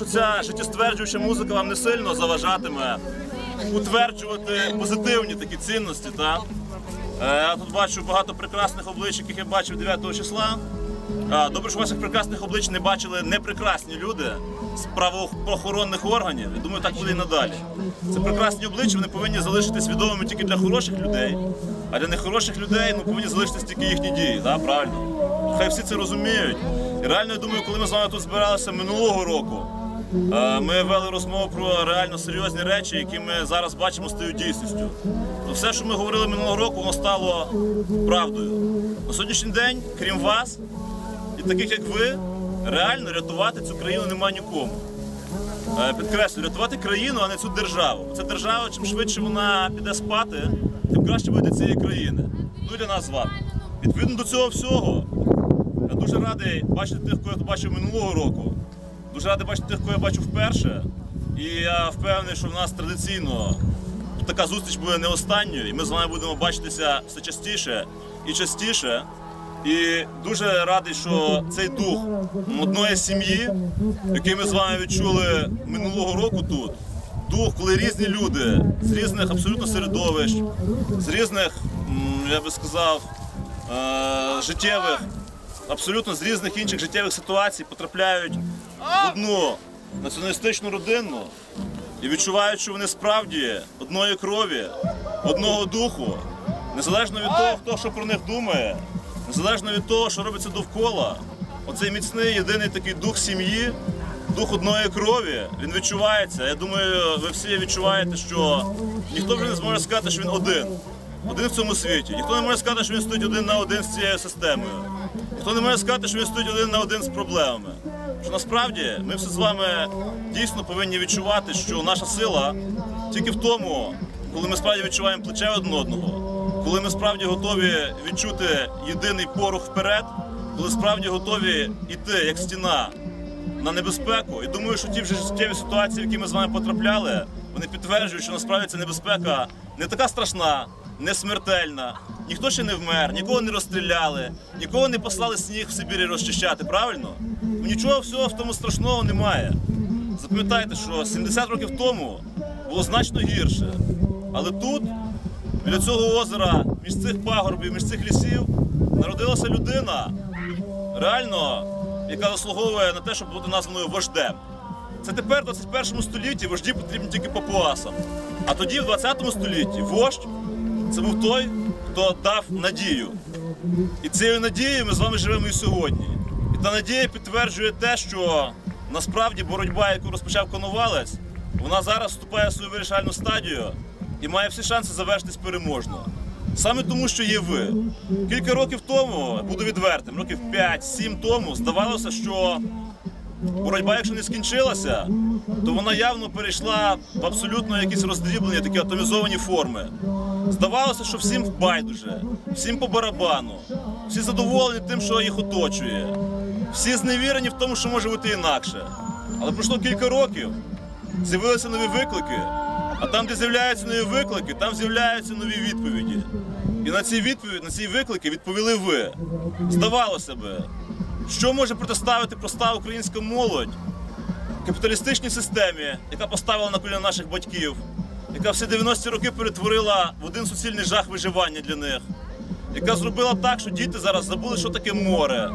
що ця життєстверджуюча музика вам не сильно заважатиме утверджувати позитивні такі цінності. Та? Е, Я тут бачу багато прекрасних облич, яких я бачив 9 числа. Добре, що ваших прекрасних облич не бачили непрекрасні люди з правоохоронних органів. Я думаю, так буде і надалі. Це прекрасні обличчя, вони повинні залишитись відомими тільки для хороших людей, а для нехороших людей ну, повинні залишитись тільки їхні дії. Да? Правильно? Хай всі це розуміють. І реально, я думаю, коли ми з вами тут збиралися минулого року, е, ми вели розмову про реально серйозні речі, які ми зараз бачимо стають дійсністю. Все, що ми говорили минулого року, воно стало правдою. На сьогоднішній день, крім вас, і таких як ви, реально рятувати цю країну нема нікому. Е, Підкреслю, рятувати країну, а не цю державу. Це держава, чим швидше вона піде спати, тим краще буде для цієї країни. Ну і для нас з вами. Відповідно до цього всього, я дуже радий бачити тих, кого я бачив минулого року. Дуже радий бачити тих, кого я бачу вперше. І я впевнений, що в нас традиційно така зустріч буде не останньою, і ми з вами будемо бачитися все частіше і частіше. І дуже радий, що цей дух одної сім'ї, який ми з вами відчули минулого року тут, дух, коли різні люди з різних абсолютно середовищ, з різних, я би сказав, е, життєвих, абсолютно з різних інших життєвих ситуацій потрапляють одну націоналістичну родину і відчувають, що вони справді одної крові, одного духу, незалежно від того, хто що про них думає, незалежно від того, що робиться довкола, оцей міцний єдиний такий дух сім'ї, дух одної крові, він відчувається. Я думаю, ви всі відчуваєте, що ніхто вже не зможе сказати, що він один. Один в цьому світі. Ніхто не може сказати, що він стоїть один на один з цією системою. Ніхто не може сказати, що він стоїть один на один з проблемами. Що насправді ми всі з вами дійсно повинні відчувати, що наша сила тільки в тому, коли ми справді відчуваємо плече один одного, коли ми справді готові відчути єдиний порух вперед, коли справді готові йти як стіна на небезпеку. І думаю, що ті вже життєві ситуації, в які ми з вами потрапляли, вони підтверджують, що насправді ця небезпека не така страшна, не смертельна. Ніхто ще не вмер, нікого не розстріляли, нікого не послали сніг в Сибірі розчищати, правильно? Нічого всього в тому страшного немає. Запам'ятайте, що 70 років тому було значно гірше. Але тут, біля цього озера, між цих пагорбів, між цих лісів, народилася людина, реально, яка заслуговує на те, щоб бути названою вождем. Це тепер, в 21 столітті, вожді потрібні тільки папуасам. А тоді, в 20 столітті, вождь це був той, хто дав надію. І цією надією ми з вами живемо і сьогодні. Та надія підтверджує те, що насправді боротьба, яку розпочав Коновалець, вона зараз вступає в свою вирішальну стадію і має всі шанси завершитись переможно. Саме тому, що є ви. Кілька років тому, буду відвертим, років 5-7 тому, здавалося, що боротьба, якщо не скінчилася, то вона явно перейшла в абсолютно якісь роздріблені, такі атомізовані форми. Здавалося, що всім байдуже, всім по барабану, всі задоволені тим, що їх оточує, всі зневірені в тому, що може бути інакше. Але пройшло кілька років, з'явилися нові виклики, а там, де з'являються нові виклики, там з'являються нові відповіді. І на ці відповіді, на ці виклики відповіли ви. Здавалося би, що може протиставити проста українська молодь капіталістичній системі, яка поставила на коліна наших батьків, яка всі 90-ті роки перетворила в один суцільний жах виживання для них, яка зробила так, що діти зараз забули, що таке море.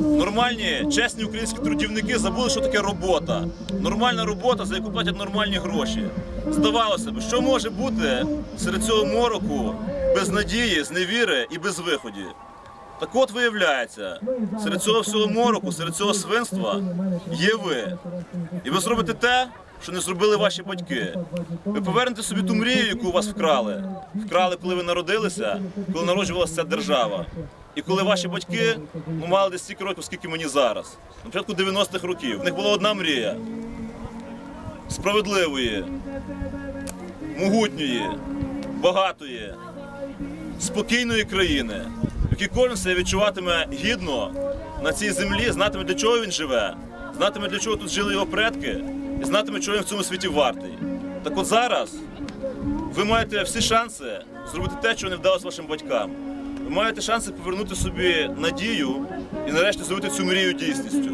Нормальні, чесні українські трудівники забули, що таке робота. Нормальна робота, за яку платять нормальні гроші. Здавалося б, що може бути серед цього мороку без надії, зневіри і без виходів. Так от виявляється, серед цього всього мороку, серед цього свинства є ви. І ви зробите те, що не зробили ваші батьки. Ви повернете собі ту мрію, яку у вас вкрали. Вкрали, коли ви народилися, коли народжувалася ця держава. І коли ваші батьки ну, мали десь стільки років, скільки мені зараз. На початку 90-х років. В них була одна мрія справедливої, могутньої, багатої, спокійної країни, в якій кожен себе відчуватиме гідно на цій землі, знатиме, для чого він живе, знатиме, для чого тут жили його предки, і знатиме, чого він в цьому світі вартий. Так от зараз ви маєте всі шанси зробити те, чого не вдалося вашим батькам. Ви маєте шанси повернути собі надію і нарешті зробити цю мрію дійсністю.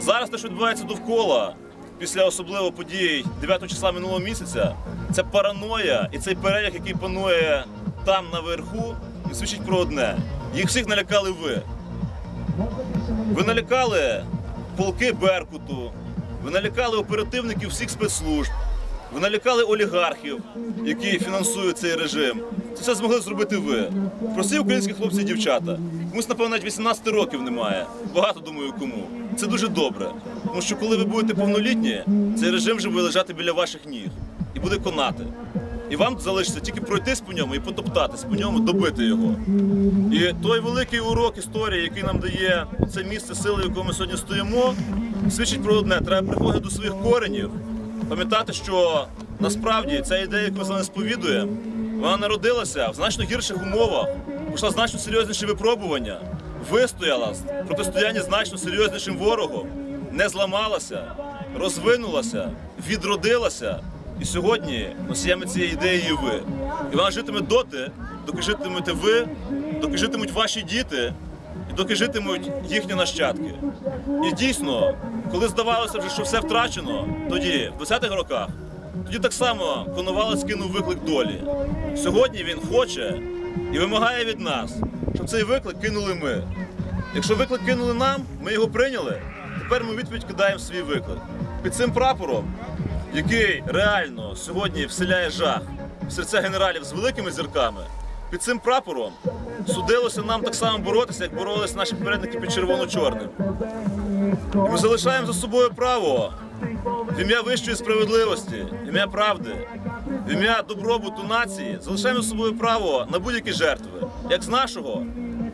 Зараз те, що відбувається довкола, після особливо подій 9 числа минулого місяця, це параноя і цей переляк, який панує там наверху, він свідчить про одне. Їх всіх налякали ви. Ви налякали полки Беркуту, ви налякали оперативників всіх спецслужб, ви налякали олігархів, які фінансують цей режим. Це все змогли зробити ви. Прості українські хлопці і дівчата. Комусь, напевно, навіть 18 років немає. Багато думаю, кому. Це дуже добре. Тому що коли ви будете повнолітні, цей режим вже буде лежати біля ваших ніг і буде конати. І вам залишиться тільки пройтись по ньому і потоптатись по ньому, добити його. І той великий урок історії, який нам дає це місце сили, в якому ми сьогодні стоїмо, свідчить про одне: треба приходити до своїх коренів, пам'ятати, що насправді ця ідея, яку ми з вами сповідуємо, вона народилася в значно гірших умовах, пройшла значно серйозніші випробування, вистояла в протистоянні значно серйознішим ворогом, не зламалася, розвинулася, відродилася. І сьогодні носіями цієї ідеї є ви. І вона житиме доти, доки житимете ви, доки житимуть ваші діти, і доки житимуть їхні нащадки. І дійсно, коли здавалося вже, що все втрачено, тоді, в 20-х роках, тоді так само Коновалець кинув виклик долі. Сьогодні він хоче і вимагає від нас, щоб цей виклик кинули ми. Якщо виклик кинули нам, ми його прийняли. Тепер ми відповідь кидаємо свій виклик. Під цим прапором, який реально сьогодні вселяє жах в серця генералів з великими зірками, під цим прапором судилося нам так само боротися, як боролися наші попередники під червоно-чорним. Ми залишаємо за собою право в ім'я вищої справедливості, в ім'я правди, в ім'я добробуту нації, залишаємо за собою право на будь-які жертви, як з нашого,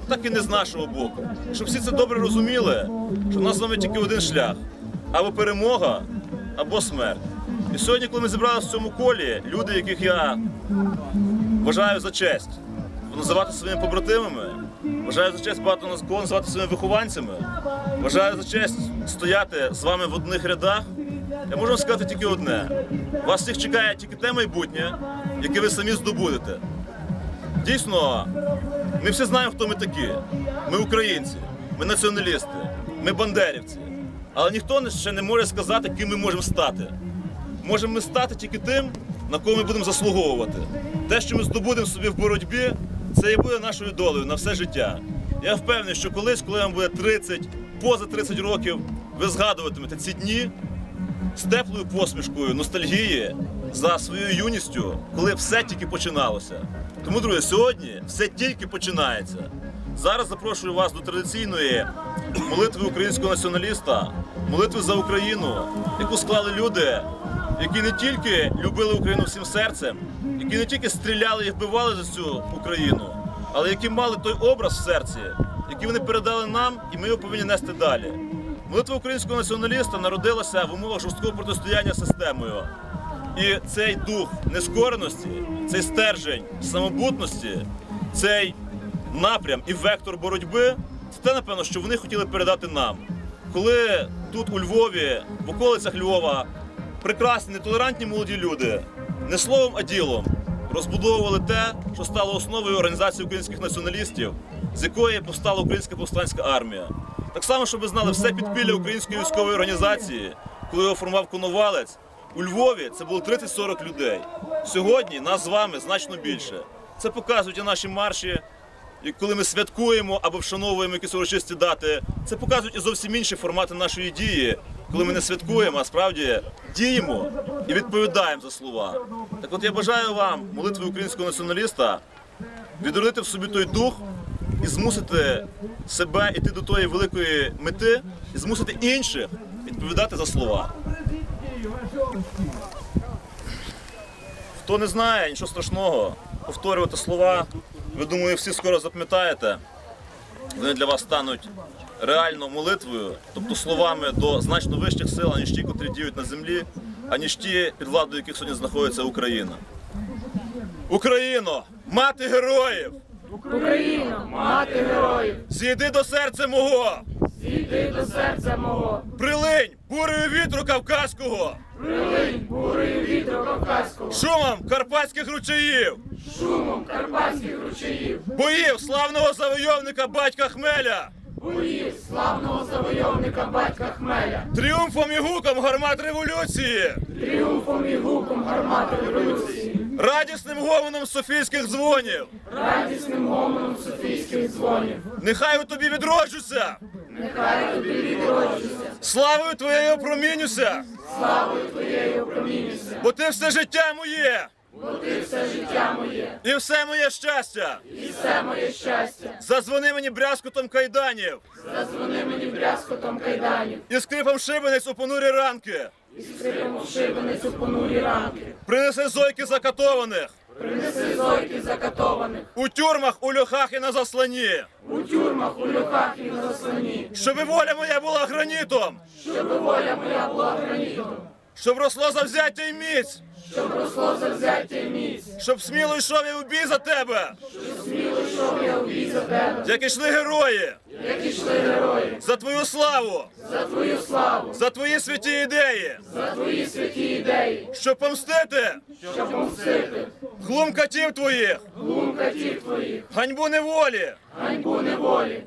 так і не з нашого боку. Щоб всі це добре розуміли, що в нас з вами тільки один шлях або перемога, або смерть. І сьогодні, коли ми зібралися в цьому колі, люди, яких я вважаю за честь називати своїми побратимами, вважаю за честь багато нас- кого називати своїми вихованцями, вважаю за честь стояти з вами в одних рядах. Я можу вам сказати тільки одне: вас всіх чекає тільки те майбутнє, яке ви самі здобудете. Дійсно, ми всі знаємо, хто ми такі. Ми українці, ми націоналісти, ми бандерівці. Але ніхто ще не може сказати, ким ми можемо стати. Можемо ми стати тільки тим, на кого ми будемо заслуговувати. Те, що ми здобудемо собі в боротьбі, це і буде нашою долею на все життя. Я впевнений, що колись, коли вам буде 30, поза 30 років, ви згадуватимете ці дні з теплою посмішкою, ностальгії за своєю юністю, коли все тільки починалося. Тому, друзі, сьогодні все тільки починається. Зараз запрошую вас до традиційної молитви українського націоналіста, молитви за Україну, яку склали люди, які не тільки любили Україну всім серцем, які не тільки стріляли і вбивали за цю Україну, але які мали той образ в серці, який вони передали нам, і ми його повинні нести далі. Молитва українського націоналіста народилася в умовах жорсткого протистояння системою. І цей дух нескореності, цей стержень самобутності, цей напрям і вектор боротьби це те, напевно, що вони хотіли передати нам. Коли тут у Львові, в околицях Львова, прекрасні, нетолерантні молоді люди, не словом, а ділом розбудовували те, що стало основою організації українських націоналістів, з якої повстала українська повстанська армія. Так само, щоб ви знали, все підпілля української військової організації, коли його формував Коновалець, у Львові це було 30-40 людей. Сьогодні нас з вами значно більше. Це показують і наші марші, і коли ми святкуємо або вшановуємо якісь урочисті дати. Це показують і зовсім інші формати нашої дії, коли ми не святкуємо, а справді діємо і відповідаємо за слова. Так от я бажаю вам, молитви українського націоналіста, відродити в собі той дух і змусити себе йти до тої великої мети, і змусити інших відповідати за слова. Хто не знає, нічого страшного, повторювати слова. Ви думаю, всі скоро запам'ятаєте. Вони для вас стануть реально молитвою, тобто словами до значно вищих сил, аніж ті, котрі діють на землі, аніж ті, під владою яких сьогодні знаходиться Україна. Україно, мати героїв! Україно, мати героїв, Зійди до серця мого! зійди до серця мого, Прилинь бурею вітру кавказького! прилинь бурею вітру кавказького, Шумом карпатських ручаїв! шумом карпатських ручаїв, Боїв славного завойовника батька Хмеля! Боїв славного завойовника батька Хмеля, тріумфом і гуком гармат революції, тріумфом і гуком гармати революції, радісним гомоном софійських дзвонів. радісним гомоном Софійських дзвонів. Нехай у тобі відроджуся, Нехай у тобі відроджуся, славою твоєю опромінюся, славою твоєю промінюся, бо ти все життя моє бо ти все життя моє, і все моє щастя. і все моє щастя. Зазвони мені брязкотом кайданів. Зазвони мені брязкотом кайданів, і скрипом шибениць у понурі ранки. і скрипом шибениць у понурі ранки. Принеси зойки закатованих. Принеси зойки закатованих, у тюрмах, у льохах і на засланні, у тюрмах, у льохах і на заслоні, щоби воля моя була гранітом, щоб воля моя була гранітом, щоб росло завзяття і міць, щоб росло завзяття і міць, щоб сміло йшов я у бій за тебе, щоб сміло йшов я у бій за тебе, як ішли герої, як ішли герої, за твою славу, за твою славу, за твої святі ідеї, за твої святі ідеї, щоб помстити. Щоб помстити. Глум катів твоїх, глум катів твоїх, ганьбу неволі, ганьбу неволі,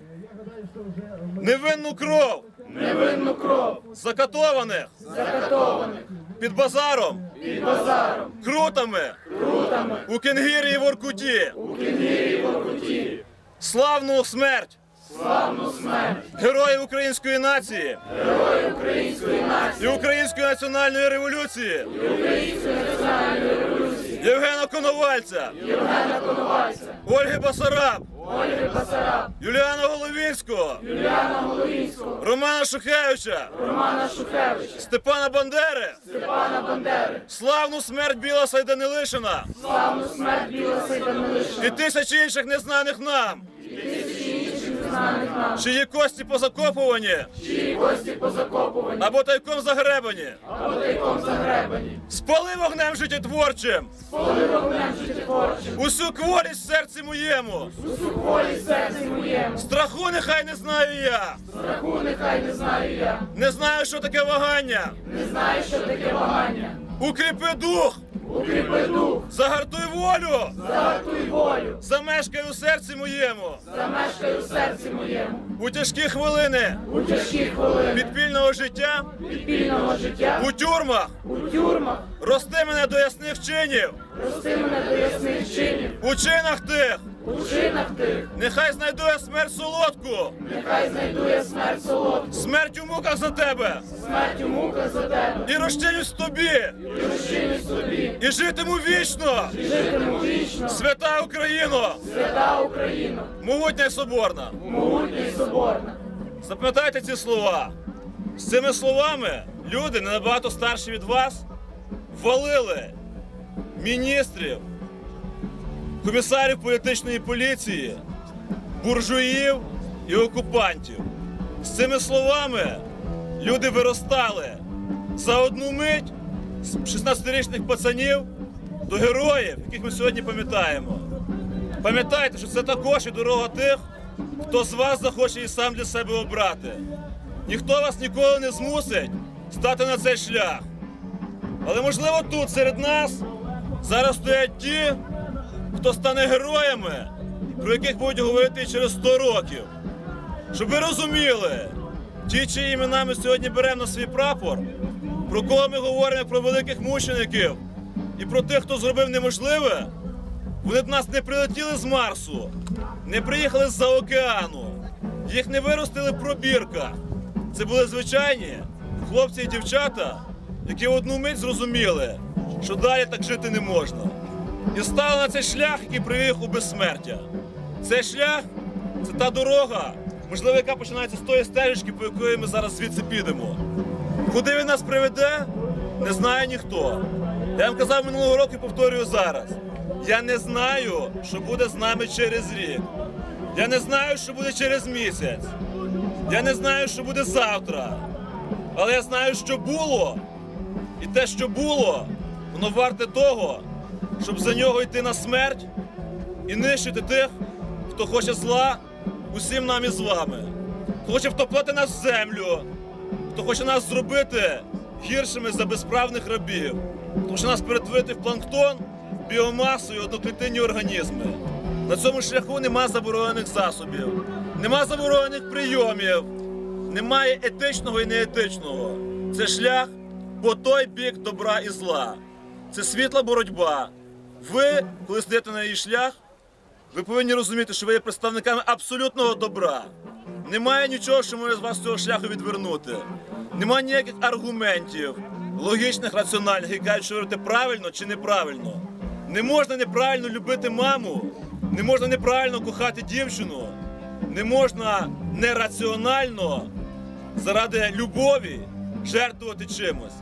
невинну кров, невинну кров, закатованих. Закатованих. Під базаром, під базаром, крутами, крутами, у Кенгірі і Воркуті, у кінгірі і воркуті, славну смерть. Славну смерть, героїв української нації. Герої української нації, і української національної революції. Української національної революції, Євгена Коновальця, Євгена Коновальця, Ольги Басараб, Ольги Басараб, Юліана Головінського, Юліана Головінського, Романа Шухевича, Романа Шухевича, Степана Бандери, Степана Бандери, славну смерть Біла Сайданилишина, славну смерть Біла Сайданилишина. І тисячі інших незнаних нам, знаних нам, чиї кості позакопувані? Чиї кості позакопувані, або тайком загребані. або тайком загребані, Спали вогнем життєтворчим коли вогнем життєтворчим, усю кволість в серці моєму. усю волі серці моєму, Страху нехай не знаю я, страху нехай не знаю я, не знаю, що таке вагання. не знаю, що таке вагання, Укріпи дух, укріпи дух, загартуй волю, загартуй волю, замешкай у серці моєму. замешкай у серці моєму, У тяжкі хвилини. У тяжкі хвилини. Підпільного життя, підпільного життя, у тюрмах, у тюрмах, рости мене до ясних чинів, рости мене до ясних чинів, у чинах тих, у чинах тих, нехай знайду я смерть солодку, нехай знайду я смерть солодку, смерть у муках за тебе, смерть у муках за тебе, і розчинюсь тобі, і розчинюсь собі, і житиму вічно, і житиму вічно, свята Україно, свята Україна, могутня й соборна. могутня і соборна. Запам'ятайте ці слова. З цими словами люди, не набагато старші від вас, валили міністрів, комісарів політичної поліції, буржуїв і окупантів. З цими словами люди виростали за одну мить з 16-річних пацанів до героїв, яких ми сьогодні пам'ятаємо. Пам'ятайте, що це також і дорога тих, хто з вас захоче і сам для себе обрати. Ніхто вас ніколи не змусить стати на цей шлях. Але можливо тут серед нас зараз стоять ті, хто стане героями, про яких будуть говорити через 100 років. Щоб ви розуміли, ті, чиї імена ми сьогодні беремо на свій прапор, про кого ми говоримо про великих мучеників і про тих, хто зробив неможливе, вони до нас не прилетіли з Марсу, не приїхали з-за океану, їх не виростили в пробірках. Це були звичайні хлопці і дівчата, які в одну мить зрозуміли, що далі так жити не можна. І стали на цей шлях, який привів у безсмертя. Цей шлях це та дорога, можливо, яка починається з тої стежечки, по якої ми зараз звідси підемо. Куди він нас приведе, не знає ніхто. Я вам казав минулого року і повторюю зараз. Я не знаю, що буде з нами через рік. Я не знаю, що буде через місяць. Я не знаю, що буде завтра. Але я знаю, що було. І те, що було, воно варте того, щоб за нього йти на смерть і нищити тих, хто хоче зла усім нам і з вами. Хто хоче втопити нас в землю, хто хоче нас зробити гіршими за безправних рабів, хто хоче нас перетворити в планктон, біомасу і одноклітинні організми. На цьому шляху нема заборонених засобів. нема заборонених прийомів, немає етичного і неетичного. Це шлях по той бік добра і зла. Це світла боротьба. Ви, коли стаєте на її шлях, ви повинні розуміти, що ви є представниками абсолютного добра. Немає нічого, що може вас цього шляху відвернути. Немає ніяких аргументів, логічних, раціональних, які кажуть, що ви правильно чи неправильно. Не можна неправильно любити маму, не можна неправильно кохати дівчину, не можна нераціонально заради любові жертвувати чимось.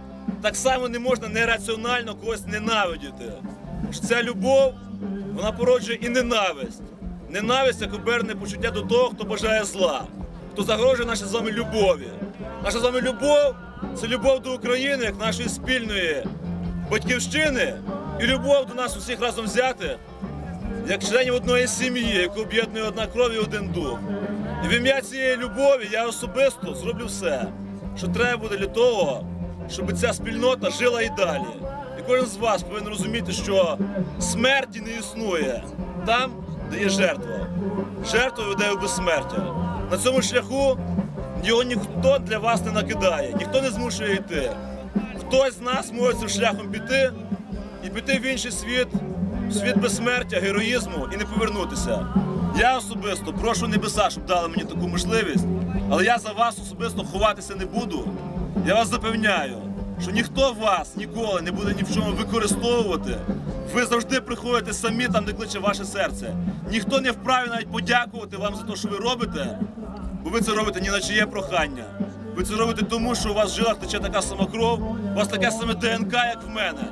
Так само не можна нераціонально когось ненавидіти. Ця любов вона породжує і ненависть. Ненависть як оберне почуття до того, хто бажає зла, хто загрожує нашій з вами любові. Наша з вами любов це любов до України, як нашої спільної батьківщини, і любов до нас усіх разом взяти, як членів одної сім'ї, яку об'єднує одна кров і один дух. І в ім'я цієї любові я особисто зроблю все, що треба буде для того, щоб ця спільнота жила і далі. І кожен з вас повинен розуміти, що смерті не існує там, де є жертва. Жертва веде у безсмертя. На цьому шляху його ніхто для вас не накидає, ніхто не змушує йти. Хтось з нас може цим шляхом піти і піти в інший світ, в світ безсмертя, героїзму і не повернутися. Я особисто прошу небеса, щоб дали мені таку можливість, але я за вас особисто ховатися не буду. Я вас запевняю, що ніхто вас ніколи не буде ні в чому використовувати. Ви завжди приходите самі там, де кличе ваше серце. Ніхто не вправі навіть подякувати вам за те, що ви робите, бо ви це робите ні на чиє прохання. Ви це робите тому, що у вас в жилах тече така сама кров, у вас таке саме ДНК, як в мене.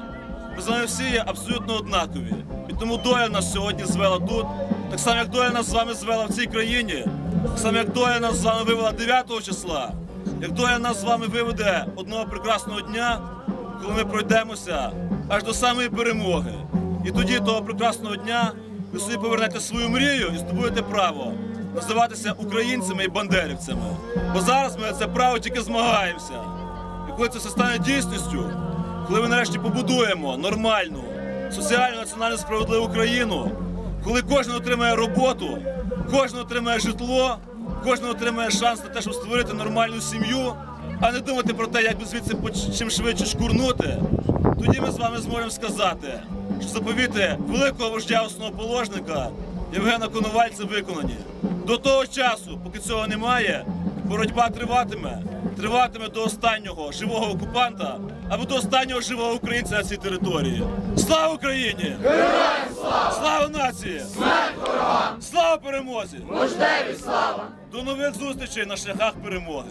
Ми з вами всі є абсолютно однакові. І тому доля нас сьогодні звела тут, так само, як доля нас з вами звела в цій країні, так само, як доля нас з вами вивела 9 числа, як доля нас з вами виведе одного прекрасного дня, коли ми пройдемося аж до самої перемоги. І тоді того прекрасного дня ви собі повернете свою мрію і здобудете право називатися українцями і бандерівцями. Бо зараз ми це право тільки змагаємося. І коли це все стане дійсністю, коли ми нарешті побудуємо нормальну, соціально національно справедливу країну, коли кожен отримає роботу, кожен отримає житло, кожен отримає шанс на те, щоб створити нормальну сім'ю, а не думати про те, як би звідси чим швидше шкурнути, тоді ми з вами зможемо сказати, що заповіти великого вождя основоположника Євгена Коновальця виконані. До того часу, поки цього немає, боротьба триватиме, триватиме до останнього живого окупанта або до останнього живого українця на цій території. Слава Україні! Героям слава! Слава нації! Смерть ворогам! Слава перемозі! Мождеві слава! До нових зустрічей на шляхах перемоги!